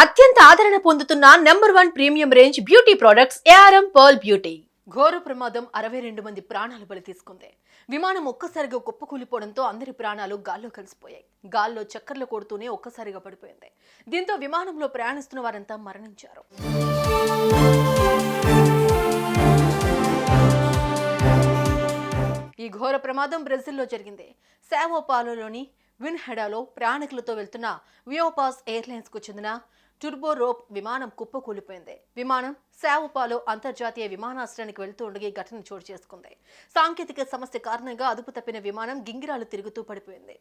అత్యంత ఆదరణ పొందుతున్న number one premium range beauty products ARM pearl beauty. ఘోర ప్రమాదం అరవై రెండు మంది ప్రాణాలు బలి తీసుకుంది విమానం ఒక్కసారిగా కుప్పకూలిపోవడంతో అందరి ప్రాణాలు గాల్లో కలిసిపోయాయి. గాల్లో చక్కర్లు కొడుతూనే ఒక్కసారిగా పడిపోయింది. దీంతో విమానంలో ప్రయాణిస్తున్న వారంతా మరణించారు. ఈ ఘోర ప్రమాదం బ్రెజిల్లో జరిగింది. శావోపాలోని విన్హెడాలో ప్రయాణికులతో వెళ్తున్న వియోపాస్ ఎయిర్లైన్స్కు చెందిన టుర్బో రోప్ విమానం కుప్పకూలిపోయింది. విమానం శావుపాలో అంతర్జాతీయ విమానాశ్రయానికి వెళ్తూ ఉండగా ఘటన చోటు చేసుకుంది. సాంకేతిక సమస్య కారణంగా అదుపు తప్పిన విమానం గింగిరాలు తిరుగుతూ పడిపోయింది.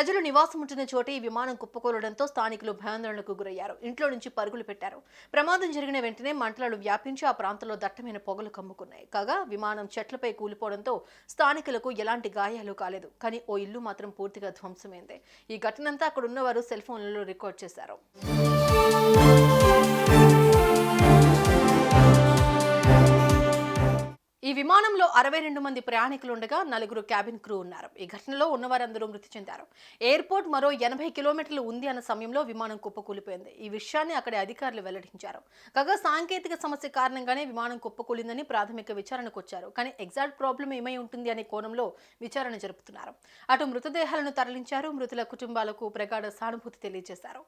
ప్రజలు నివాసం ఉంటున్న చోటే ఈ విమానం కుప్పకూలడంతో స్థానికులు భయాందోళనకు గురయ్యారు. ఇంట్లో నుంచి పరుగులు పెట్టారు. ప్రమాదం జరిగిన వెంటనే మంటలు వ్యాపించి ఆ ప్రాంతంలో దట్టమైన పొగలు కమ్ముకున్నాయి. కాగా విమానం చెట్లపై కూలిపోవడంతో స్థానికులకు ఎలాంటి గాయాలు కాలేదు. కానీ ఓ ఇల్లు మాత్రం పూర్తిగా ధ్వంసమైంది. ఈ ఘటనంతా అక్కడ ఉన్నవారు సెల్ ఫోన్లలో రికార్డ్ చేశారు. విమానంలో అరవై రెండు మంది ప్రయాణికులు ఉండగా నలుగురు క్యాబిన్ క్రూ ఉన్నారు. ఈ ఘటనలో ఉన్నవారందరూ మృతి చెందారు. ఎయిర్పోర్ట్ మరో ఎనభై కిలోమీటర్లు ఉంది అన్న సమయంలో విమానం కుప్పకూలిపోయింది. ఈ విషయాన్ని అక్కడి అధికారులు వెల్లడించారు. కాగా సాంకేతిక సమస్య కారణంగానే విమానం కుప్పకూలిందని ప్రాథమిక విచారణకు వచ్చారు కానీ ఎగ్జాక్ట్ ప్రాబ్లం ఏమై ఉంటుంది అనే కోణంలో విచారణ జరుపుతున్నారు. అటు మృతదేహాలను తరలించారు. మృతుల కుటుంబాలకు ప్రగాఢ సానుభూతి తెలియజేశారు.